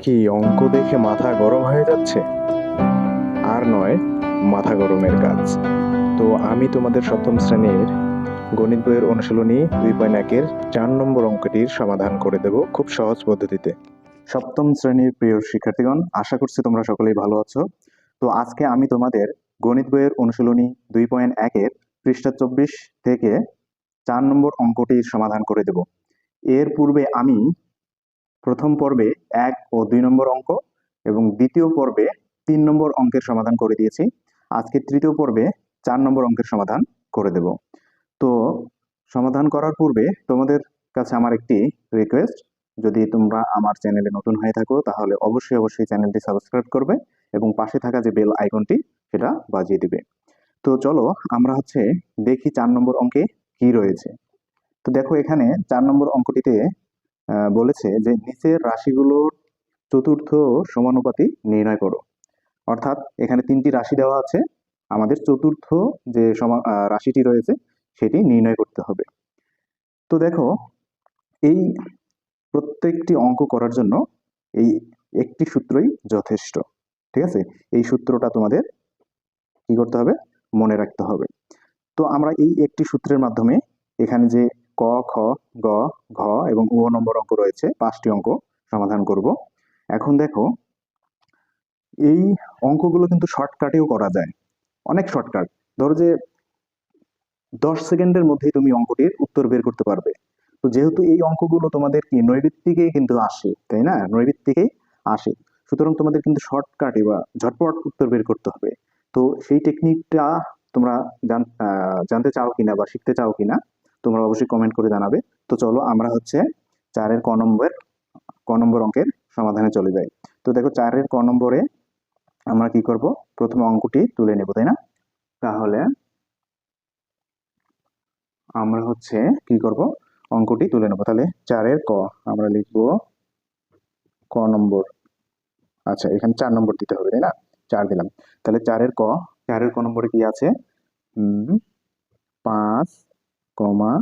কি অঙ্ক দেখে মাথা গরম হয়ে যাচ্ছে? আর নয়, মাথা গরমের কাজ। তো আমি তোমাদের সপ্তম শ্রেণির গণিত বইয়ের অনুশীলনী দুই পয়েন্ট একের চার নম্বর অঙ্কটির সমাধান করে দেব খুব সহজ পদ্ধতিতে। সপ্তম শ্রেণির প্রিয় শিক্ষার্থীগণ, আশা করছি তোমরা সকলেই ভালো আছো। তো আজকে আমি তোমাদের গণিত বইয়ের অনুশীলনী দুই পয়েন্ট একের পৃষ্ঠা চব্বিশ থেকে চার নম্বর অঙ্কটির সমাধান করে দেব। এর পূর্বে আমি প্রথম পর্বে এক ও দুই নম্বর অঙ্ক এবং দ্বিতীয় পর্বে তিন নম্বর অঙ্কের সমাধান করে দিয়েছি। আজকে তৃতীয় পর্বে চার নম্বর অঙ্কের সমাধান করে দেব। তো সমাধান করার পূর্বে তোমাদের কাছে আমার একটি রিকোয়েস্ট যদি তোমরা আমার চ্যানেলে নতুন হয়ে থাকো, তাহলে অবশ্যই অবশ্যই চ্যানেলটি সাবস্ক্রাইব করবে এবং পাশে থাকা যে বেল আইকনটি সেটা বাজিয়ে দিবে। তো চলো আমরা হচ্ছে দেখি চার নম্বর অঙ্কে কি রয়েছে। তো দেখো এখানে চার নম্বর অঙ্কটিতে বলেছে যে নিচের রাশিগুলোর চতুর্থ সমানুপাতি নির্ণয় করো। অর্থাৎ এখানে তিনটি রাশি দেওয়া আছে। আমাদের চতুর্থ যে সমা- রাশিটি রয়েছে, সেটি নির্ণয় করতে হবে। তো দেখো, এই প্রত্যেকটি অঙ্ক করার জন্য এই একটি সূত্রই যথেষ্ট, ঠিক আছে? এই সূত্রটা তোমাদের কি করতে হবে? মনে রাখতে হবে। তো আমরা এই একটি সূত্রের মাধ্যমে এখানে যে ক, খ, গ, ঘ এবং উ নম্বর অঙ্ক রয়েছে। পাঁচটি অঙ্ক সমাধান করব। এখন দেখো, এই অঙ্কগুলো কিন্তু শর্টকাটেও করা যায়। অনেক শর্টকাট। ধরো যে, দশ সেকেন্ডের মধ্যেই তুমি অঙ্কটির উত্তর বের করতে পারবে। তো যেহেতু এই অঙ্কগুলো তোমাদের কি নৈবিত্তিকে কিন্তু আসে, তাই না? নৈবিত্তিকেই আসে। সুতরাং তোমাদের কিন্তু শর্টকাটে বা ঝটপট উত্তর বের করতে হবে। তো সেই টেকনিকটা তোমরা জানতে চাও কিনা বা শিখতে চাও কিনা তোমরা অবশ্যই কমেন্ট করে জানাবে। তো চলো আমরা হচ্ছে চারের ক নম্বর ক নম্বর অঙ্কের সমাধানে চলে যাই। তো দেখো চারের ক নম্বরে আমরা কি করব? প্রথমে অঙ্কটি তুলে নেব, তাই না? তাহলে আমরা হচ্ছে কি করব? অঙ্কটি তুলে নেব। তাহলে চারের ক, আমরা লিখব ক নম্বর। আচ্ছা এখানে চার নম্বর দিতে হবে, তাই না? চার দিলাম। তাহলে চারের ক চারের ক নম্বরে কি আছে? পাঁচ কমা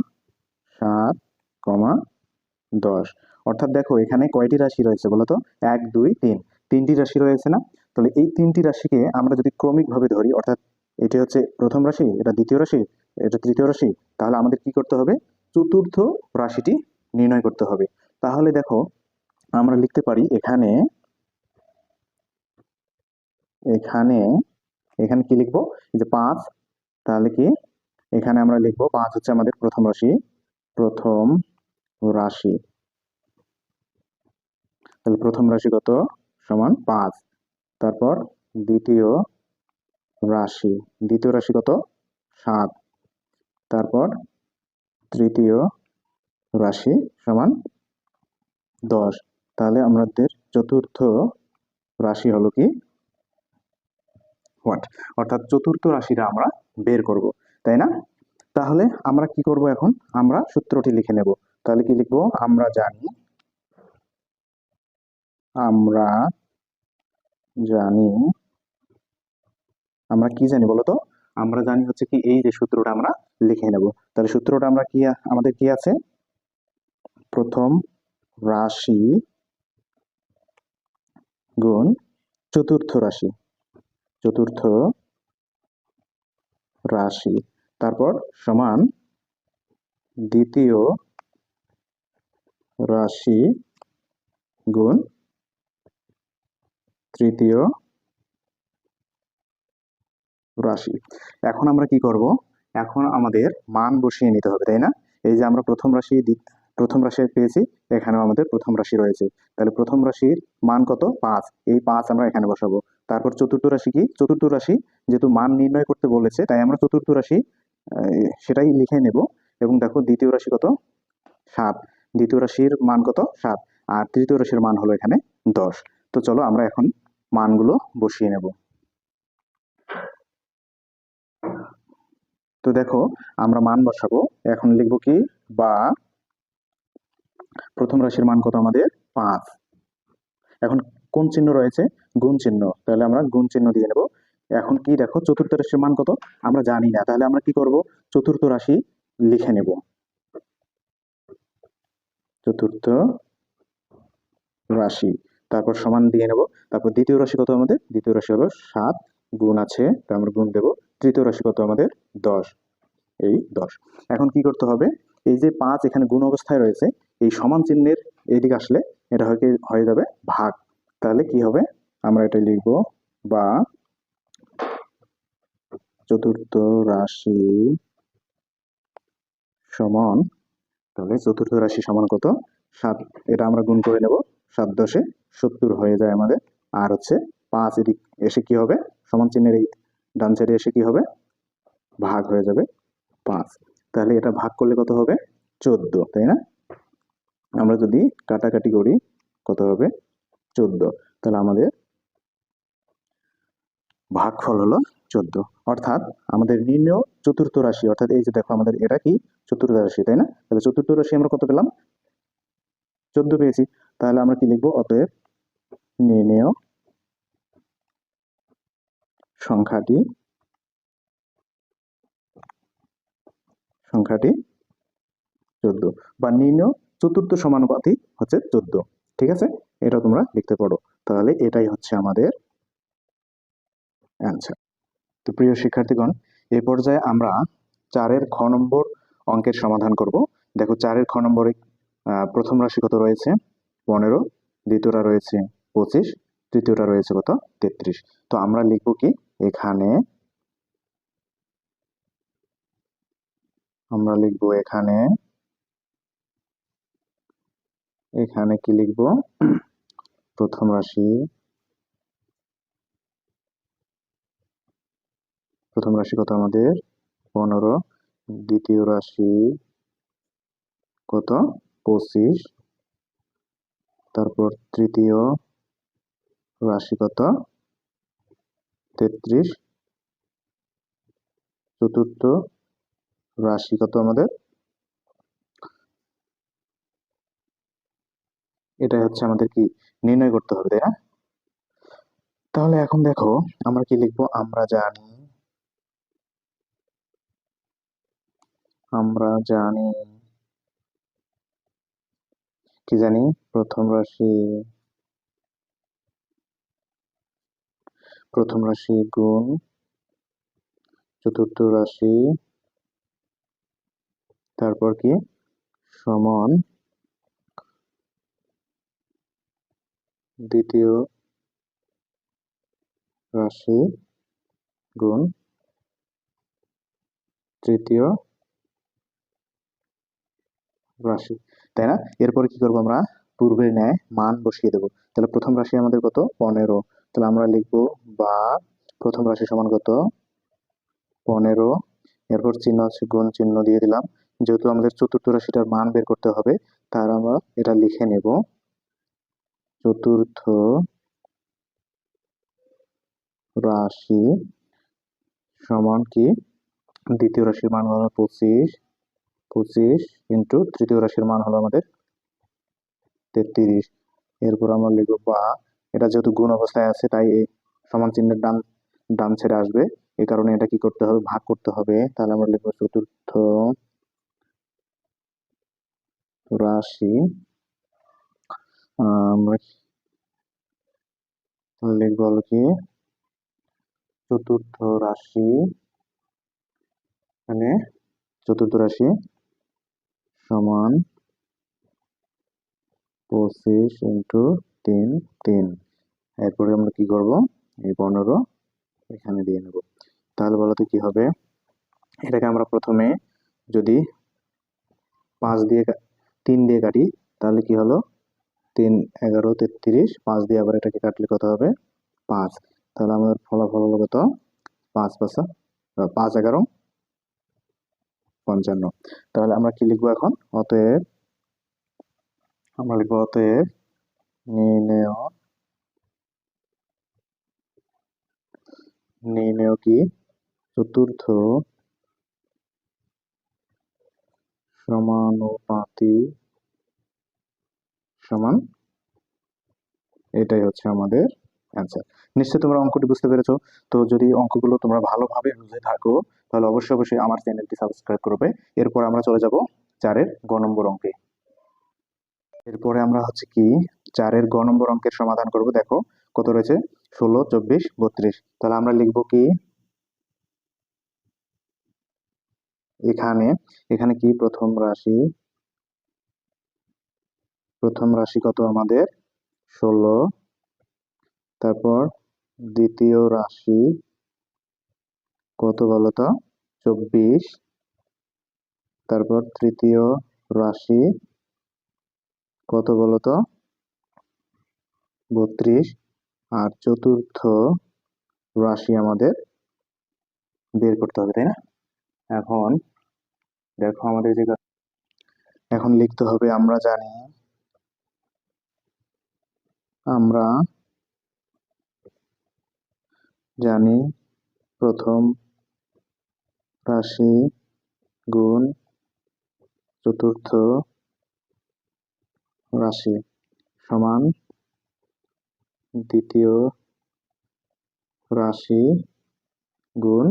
সাত কমা দশ। অর্থাৎ দেখো, এখানে কয়টি রাশি রয়েছে বলো তো? এক, দুই, তিন। তিনটি রাশি রয়েছে না? তাহলে এই তিনটি রাশিকে আমরা যদি ক্রমিকভাবে ধরি, অর্থাৎ এটি হচ্ছে প্রথম রাশি, এটা দ্বিতীয় রাশি, এটা তৃতীয় রাশি, তাহলে আমাদের কি করতে হবে? চতুর্থ রাশিটি নির্ণয় করতে হবে। তাহলে দেখো, আমরা লিখতে পারি এখানে এখানে এখানে কি লিখব? যে পাঁচ, তাহলে কি এখানে আমরা লিখব পাঁচ হচ্ছে আমাদের প্রথম রাশি। প্রথম রাশি। তাহলে প্রথম রাশি কত? সমান পাঁচ। তারপর দ্বিতীয় রাশি। দ্বিতীয় রাশি কত? সাত। তারপর তৃতীয় রাশি সমান দশ। তাহলে আমাদের চতুর্থ রাশি হলো কি? হোয়াট অর্থাৎ চতুর্থ রাশিটা আমরা বের করব। তাই না? তাহলে আমরা কি করব এখন? আমরা সূত্রটি লিখে নেব। তাহলে কি লিখব? আমরা জানি আমরা জানি, আমরা কি জানি বলতো? আমরা জানি হচ্ছে কি এই যে সূত্রটা আমরা লিখে নেব। তাহলে সূত্রটা আমরা কি, আমাদের কি আছে? প্রথম রাশি গুণ চতুর্থ রাশি। চতুর্থ রাশি। তারপর সমান দ্বিতীয় রাশি গুণ তৃতীয় রাশি। এখন আমরা কি করব? এখন আমাদের মান বসিয়ে নিতে হবে, তাই না? এই যে আমরা প্রথম রাশি প্রথম রাশি পেয়েছি, এখানেও আমাদের প্রথম রাশি রয়েছে। তাহলে প্রথম রাশির মান কত? পাঁচ। এই পাঁচ আমরা এখানে বসাবো। তারপর চতুর্থ রাশি কি? চতুর্থ রাশি যেহেতু মান নির্ণয় করতে বলেছে, তাই আমরা চতুর্থ রাশি সেটাই লিখে নেব। এবং দেখো দ্বিতীয় রাশি কত? সাত। দ্বিতীয় রাশির মান কত? সাত। আর তৃতীয় রাশির মান হলো এখানে দশ। তো চলো আমরা এখন মানগুলো বসিয়ে নেব। তো দেখো আমরা মান বসাবো। এখন লিখব কি? বা প্রথম রাশির মান কত আমাদের? পাঁচ। এখন কোন চিহ্ন রয়েছে? গুণ চিহ্ন। তাহলে আমরা গুণ চিহ্ন দিয়ে নেব। এখন কি দেখো, চতুর্থ রাশির মান কত? আমরা জানি না। তাহলে আমরা কি করব? চতুর্থ রাশি লিখে নেব। চতুর্থ রাশি। তারপর সমান দিয়ে নেব। তারপর দ্বিতীয় রাশি কত আমাদের? দ্বিতীয় রাশি হলো সাত গুণ আছে, তো আমরা গুণ দেব। তৃতীয় রাশি কত আমাদের? দশ। এই দশ। এখন কি করতে হবে? এই যে পাঁচ এখানে গুণ অবস্থায় রয়েছে, এই সমান চিহ্নের এইদিকে আসলে এটা হয়ে হয়ে যাবে ভাগ। তাহলে কি হবে? আমরা এটা লিখব বা চতুর্থ রাশি সমান, তাহলে চতুর্থ রাশি সমান কত? সাত। এটা আমরা গুণ করে নেব। সাত দশে সত্তর হয়ে যায় আমাদের। আর হচ্ছে পাঁচ এদিক এসে কি হবে? সমান চিহ্নের এই ডান সাইডে এসে কি হবে? ভাগ হয়ে যাবে পাঁচ। তাহলে এটা ভাগ করলে কত হবে? চোদ্দ, তাই না? আমরা যদি কাটাকাটি করি, কত হবে? চোদ্দ। তাহলে আমাদের ভাগফল হলো চোদ্দ। অর্থাৎ আমাদের নির্ণয় চতুর্থ রাশি, অর্থাৎ এই যে দেখো আমাদের এটা কি? চতুর্থ রাশি, তাই না? তাহলে চতুর্থ রাশি আমরা কত পেলাম? চোদ্দ পেয়েছি। তাহলে আমরা কি লিখব? অতএব নির্ণয় সংখ্যাটি সংখ্যাটি চোদ্দ বা নির্ণয় চতুর্থ সমানুপাতি হচ্ছে চোদ্দ। ঠিক আছে? এটা তোমরা লিখতে পারো। তাহলে এটাই হচ্ছে আমাদের অ্যান্সার তো প্রিয় শিক্ষার্থীগণ, এ পর্যায়ে আমরা চারের খ নম্বর অঙ্কের সমাধান করব। দেখো চারের খ নম্বরে প্রথম রাশি কত রয়েছে? পনেরো। দ্বিতীয়টা রয়েছে পঁচিশ। তৃতীয়টা রয়েছে কত? তেত্রিশ। তো আমরা লিখব কি? এখানে আমরা লিখব এখানে এখানে কি লিখব? প্রথম রাশি প্রথম রাশি কত আমাদের? পনেরো। দ্বিতীয় রাশি কত? পঁচিশ। তারপর তৃতীয় রাশি কত? তেত্রিশ। চতুর্থ রাশি কত আমাদের? এটাই হচ্ছে আমাদের কি নির্ণয় করতে হবে, তাই না? তাহলে এখন দেখো, আমরা কি লিখব? আমরা জানি আমরা জানি। কি জানি? প্রথম রাশি। প্রথম রাশি গুণ। চতুর্থ রাশি। তারপর কি? সমান। দ্বিতীয় রাশি গুণ। তৃতীয় রাশি, তাই না? এরপরে কি করব আমরা? পূর্বের ন্যায় মান বসিয়ে দেবো। তাহলে প্রথম রাশি আমাদের কত? পনেরো। তাহলে আমরা লিখব বা প্রথম রাশি সমান কত? পনেরো। এরপর চিহ্ন আছে, গুণ চিহ্ন দিয়ে দিলাম। যেহেতু আমাদের চতুর্থ রাশিটার মান বের করতে হবে, তার আমরা এটা লিখে নেব। চতুর্থ রাশি সমান কি? দ্বিতীয় রাশির মান হলো পঁচিশ। পঁচিশ ইন্টু তৃতীয় রাশির মান হলো আমাদের তেত্রিশ। এরপর আমরা লিখব বা এটা যেহেতু গুণ অবস্থায় আছে, তাই এই সমান চিহ্নের ডান ডান ছেড়ে আসবে। এই কারণে এটা কি করতে হবে? ভাগ করতে হবে। তাহলে আমরা লিখব চতুর্থ রাশি। লিখব হলো কি? চতুর্থ রাশি। মানে চতুর্থ রাশি। সমান পঁচিশ ইন্টু তিন তিন। এরপরে আমরা কি করব? এই পনেরো এখানে দিয়ে নেব। তাহলে বলতো কি হবে? এটাকে আমরা প্রথমে যদি পাঁচ দিয়ে তিন দিয়ে কাটি, তাহলে কি হলো? তিন, এগারো, তেত্রিশ, পাঁচ দিয়ে আবার এটাকে কাটলে কত হবে? পাঁচ। তাহলে আমাদের ফলাফল হলো কত? পাঁচ পাঁচা, পাঁচ এগারো। পঞ্চান্ন। তাহলে আমরা কি লিখব এখন? অতএব আমরা লিখব অতএব নির্ণেয় কি? চতুর্থ সমানুপাতি সমান, এটাই হচ্ছে আমাদের অ্যান্সার নিশ্চয়ই তোমরা অঙ্কটি বুঝতে পেরেছ। তো যদি অঙ্কগুলো তোমরা ভালোভাবে বুঝে থাকো, তাহলে অবশ্যই অবশ্যই আমার চ্যানেলটি সাবস্ক্রাইব করবে। এরপর আমরা চলে যাব চারের গ নম্বর অঙ্কে। এরপরে আমরা হচ্ছে কি, চারের গ নম্বর অঙ্কের সমাধান করব। দেখো, কত রয়েছে? ষোলো, চব্বিশ, বত্রিশ। তাহলে আমরা লিখব কি? এখানে এখানে কি? প্রথম রাশি। প্রথম রাশি কত আমাদের? ষোলো। তারপর দ্বিতীয় রাশি। কত বলতো চব্বিশ। তারপর তৃতীয় রাশি। কত বলতো বত্রিশ। আর চতুর্থ রাশি আমাদের বের করতে হবে, তাই না? এখন দেখো আমাদের যে এখন লিখতে হবে, আমরা জানি, আমরা জানি। প্রথম রাশি গুণ চতুর্থ রাশি সমান দ্বিতীয় রাশি গুণ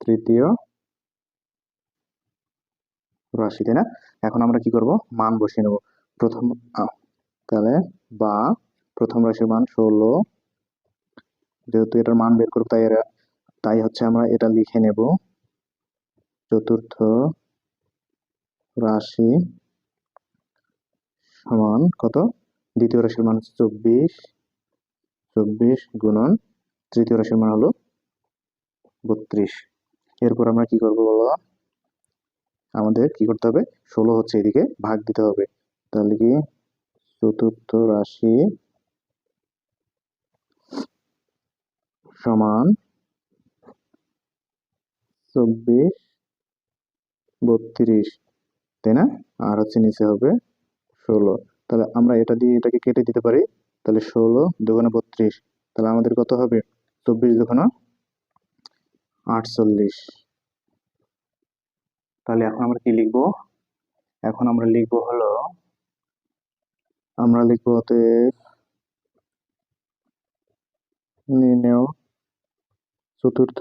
তৃতীয় রাশি, তাই না? এখন আমরা কি করব? মান বসিয়ে নেব। প্রথম তাহলে বা প্রথম রাশির মান ষোলো যেহেতু এটার মান বের করব তাই এরা, তাই হচ্ছে আমরা এটা লিখে নেব। চতুর্থ রাশি সমান কত? দ্বিতীয় রাশির মান হচ্ছে চব্বিশ। চব্বিশ গুণন তৃতীয় রাশির মান হলো বত্রিশ। এরপর আমরা কি করব বলো? আমাদের কি করতে হবে? ষোলো হচ্ছে এদিকে ভাগ দিতে হবে। তাহলে কি? চতুর্থ রাশি সমান চব্বিশ বত্রিশ, তাই না? আর হচ্ছে নিচে হবে ষোলো। তাহলে আমরা এটা দিয়ে এটাকে কেটে দিতে পারি। তাহলে ষোলো দুগুণে বত্রিশ, তাহলে আমাদের কত হবে? চব্বিশ দুগুণে আটচল্লিশ। তাহলে এখন আমরা কি লিখব? এখন আমরা লিখব হলো, আমরা লিখব অতএব নির্ণেয় চতুর্থ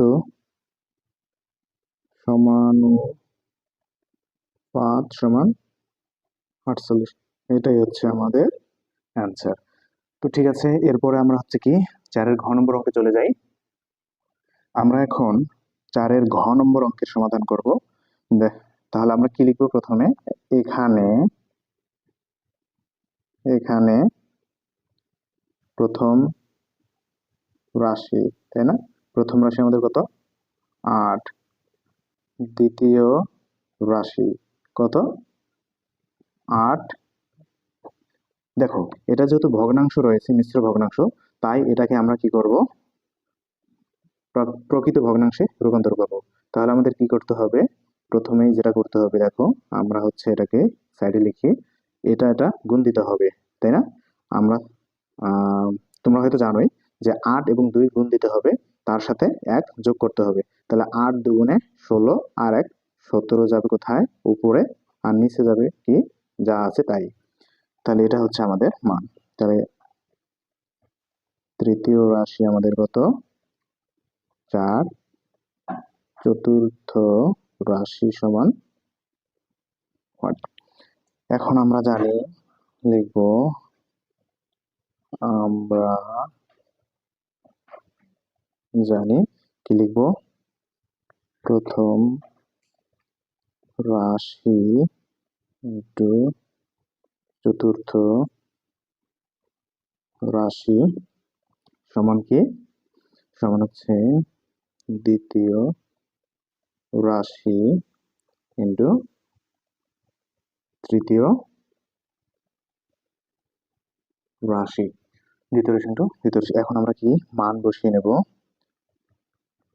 সমানুপাত সমান আটচল্লিশ। এটাই হচ্ছে আমাদের অ্যান্সার তো ঠিক আছে, এরপরে আমরা হচ্ছে কি, চারের ঘ নম্বর অঙ্কে চলে যাই। আমরা এখন চারের ঘ নম্বর অঙ্কের সমাধান করব। তাহলে আমরা কি লিখব প্রথমে? এখানে এখানে প্রথম রাশি, তাই না? প্রথম রাশি আমাদের কত? আট। দ্বিতীয় রাশি কত? আট। দেখো, এটা যেহেতু ভগ্নাংশ রয়েছে, মিশ্র ভগ্নাংশ, তাই এটাকে আমরা কি করব? প্র- প্রকৃত ভগ্নাংশে রূপান্তর করব। তাহলে আমাদের কি করতে হবে? প্রথমেই যেটা করতে হবে, দেখো, আমরা হচ্ছে এটাকে সাইডে লিখি, এটা এটা গুণ দিতে হবে, তাই না? আমরা তোমরা হয়তো জানোই যে আট এবং দুই গুণ দিতে হবে তার সাথে এক যোগ করতে হবে। তাহলে আট দুগুণে ষোলো আর এক সতেরো যাবে কোথায়? উপরে। আর নিচে যাবে কি? যা আছে তাই। তাহলে এটা হচ্ছে আমাদের মান। তাহলে তৃতীয় রাশি আমাদের কত? চার। চতুর্থ রাশি সমান এখন আমরা জানি লিখব? আমরা জানি, কি লিখব? প্রথম রাশি ইন্টু চতুর্থ রাশি সমান কি? সমান হচ্ছে দ্বিতীয় রাশি ইন্টু তৃতীয় রাশি। দ্বিতীয় রাশি ইন্টু তৃতীয় রাশি। এখন আমরা কি মান বসিয়ে নেব?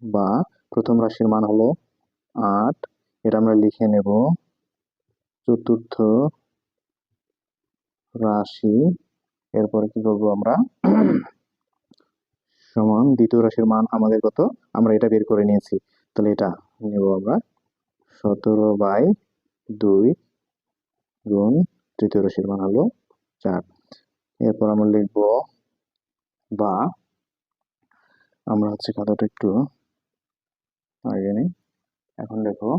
বা প্রথম রাশির মান হলো আট। এটা আমরা লিখে নেব চতুর্থ রাশি। এরপরে কি করব আমরা? সমান দ্বিতীয় রাশির মান আমাদের কত? আমরা এটা বের করে নিয়েছি। তাহলে এটা নেব আমরা সতেরো বাই দুই গুণ তৃতীয় রাশির মান হলো চার। এরপর আমরা লিখব বা আমরা হচ্ছে খাতাটা একটু আগে নিই। এখন দেখো।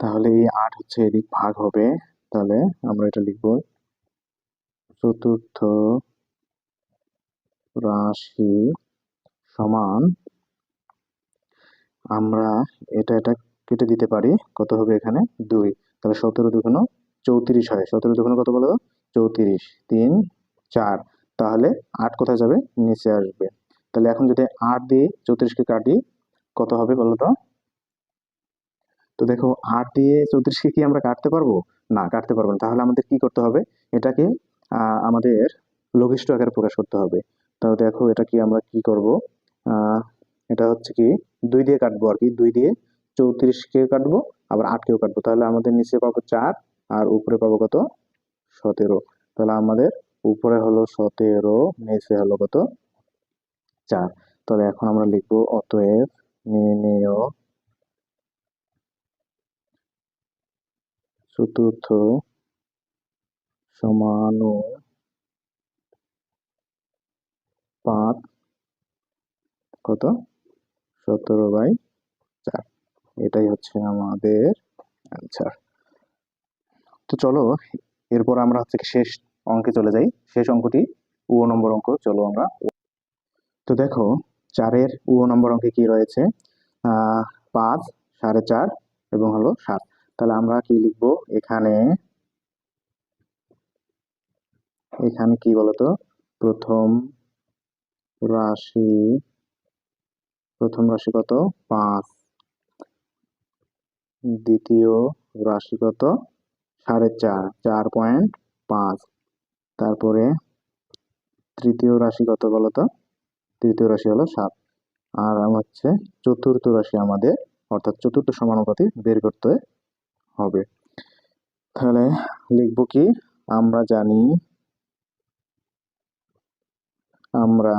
তাহলে এই আট হচ্ছে এদিক ভাগ হবে। তাহলে আমরা এটা লিখব। চতুর্থ রাশি সমান আমরা এটা এটা কেটে দিতে পারি। কত হবে এখানে? দুই। তাহলে সতেরো দুগুণ চৌত্রিশ হয়। সতেরো দুগুণ কত বলো? চৌত্রিশ। তিন, চার। তাহলে আট কোথায় যাবে? নিচে আসবে। তাহলে এখন যদি আট দিয়ে চৌত্রিশকে কাটি কত হবে বলো তো? তো দেখো আট দিয়ে চৌত্রিশকে কি আমরা কাটতে পারব? না, কাটতে পারব না। তাহলে আমাদের কি করতে হবে? এটাকে আমাদের লঘিষ্ঠ আকারে প্রকাশ করতে হবে। তাহলে দেখো, এটা কি আমরা কি করব? এটা হচ্ছে কি, দুই দিয়ে কাটবো আর কি। দুই দিয়ে চৌত্রিশকে কাটবো, আবার আটকেও কাটবো। তাহলে আমাদের নিচে পাবো চার, আর উপরে পাবো কত? সতেরো। তাহলে আমাদের উপরে হলো সতেরো, নিচে হলো কত? চার। তাহলে এখন আমরা লিখব অতএব নির্ণেয় চতুর্থ সমানুপাত কত? সতেরো বাই চার। এটাই হচ্ছে আমাদের অ্যান্সার তো চলো, এরপর আমরা হচ্ছে শেষ অঙ্কে চলে যাই। শেষ অঙ্কটি উ নম্বর অঙ্ক, চলো আমরা তো দেখো চারের উ নম্বর অঙ্কে কি রয়েছে? পাঁচ, সাড়ে চার এবং হলো সাত। তাহলে আমরা কি লিখব? এখানে এখানে কি বলতো? প্রথম রাশি প্রথম রাশি কত? পাঁচ। দ্বিতীয় রাশি কত? সাড়ে চার চার পয়েন্ট পাঁচ। তারপরে তৃতীয় রাশি কত বলতো? তৃতীয় রাশি হলো সাত। আর হচ্ছে চতুর্থ রাশি আমাদের, অর্থাৎ চতুর্থ সমানুপাতি বের করতে হবে। তাহলে লিখব কি? আমরা জানি আমরা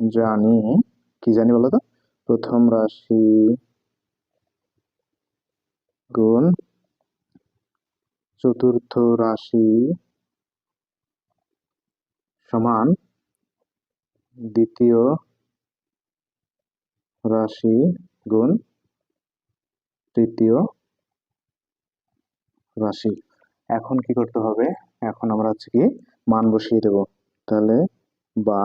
জানি, কি জানি বলো তো প্রথম রাশি গুণ চতুর্থ রাশি সমান দ্বিতীয় রাশি গুণ তৃতীয় রাশি। এখন কি করতে হবে? এখন আমরা হচ্ছে কি মান বসিয়ে দেব। তাহলে বা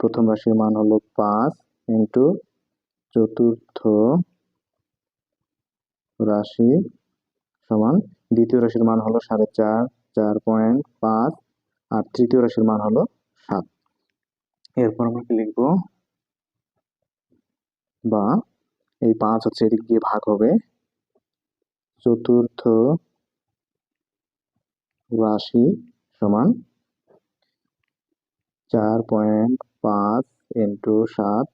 প্রথম রাশির মান হলো পাঁচ ইন্টু চতুর্থ রাশি সমান দ্বিতীয় রাশির মান হলো সাড়ে চার চার পয়েন্ট পাঁচ, আর তৃতীয় রাশির মান হলো সাত। এরপর আমরা কি লিখব? বা এই পাঁচ হচ্ছে এদিক দিয়ে ভাগ হবে। চতুর্থ রাশি সমান চার পয়েন্ট পাঁচ ইন্টু সাত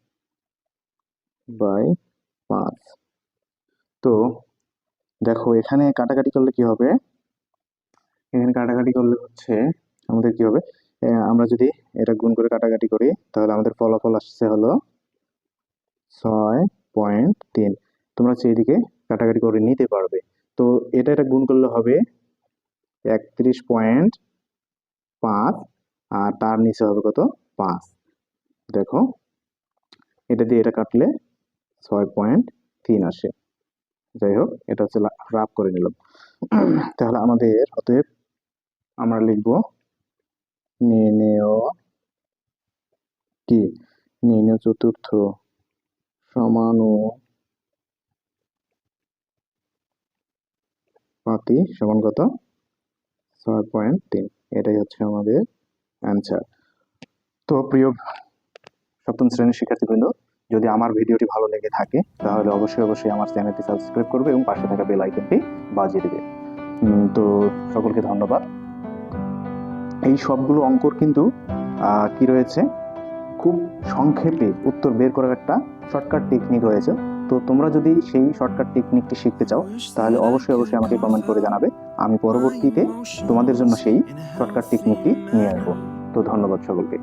বাই পাঁচ। তো দেখো, এখানে কাটাকাটি করলে কি হবে? এখানে কাটাকাটি করলে হচ্ছে আমাদের কি হবে? আমরা যদি এটা গুণ করে কাটাকাটি করি, তাহলে আমাদের ফলাফল আসছে হলো ছয় পয়েন্ট তিন। তোমরা এদিকে কাটাকাটি করে নিতে পারবে। তো এটা এটা গুণ করলে হবে একত্রিশ পয়েন্ট পাঁচ, আর তার নিচে হবে কত? পাঁচ। দেখো, এটা দিয়ে এটা কাটলে ছয় পয়েন্ট তিন আসে। যাই হোক, এটা হচ্ছে রাফ করে নিলাম। তাহলে আমাদের অতএব আমরা লিখব নির্ণেয় কি? নির্ণেয় চতুর্থ সমান কত? ছয় পয়েন্ট তিন। এটাই হচ্ছে আমাদের অ্যান্সার তো প্রিয় সপ্তম শ্রেণির শিক্ষার্থীবৃন্দ, যদি আমার ভিডিওটি ভালো লেগে থাকে, তাহলে অবশ্যই অবশ্যই আমার চ্যানেলটি সাবস্ক্রাইব করবে এবং পাশে থাকা বেল আইকনটি বাজিয়ে দেবে। তো সকলকে ধন্যবাদ। এই সবগুলো অঙ্কর কিন্তু কি রয়েছে? খুব সংক্ষেপে উত্তর বের করার একটা শর্টকাট টেকনিক রয়েছে। তো তোমরা যদি সেই শর্টকাট টেকনিকটি শিখতে চাও, তাহলে অবশ্যই অবশ্যই আমাকে কমেন্ট করে জানাবে। আমি পরবর্তীতে তোমাদের জন্য সেই শর্টকাট টেকনিকটি নিয়ে আসব। তো ধন্যবাদ সকলকে।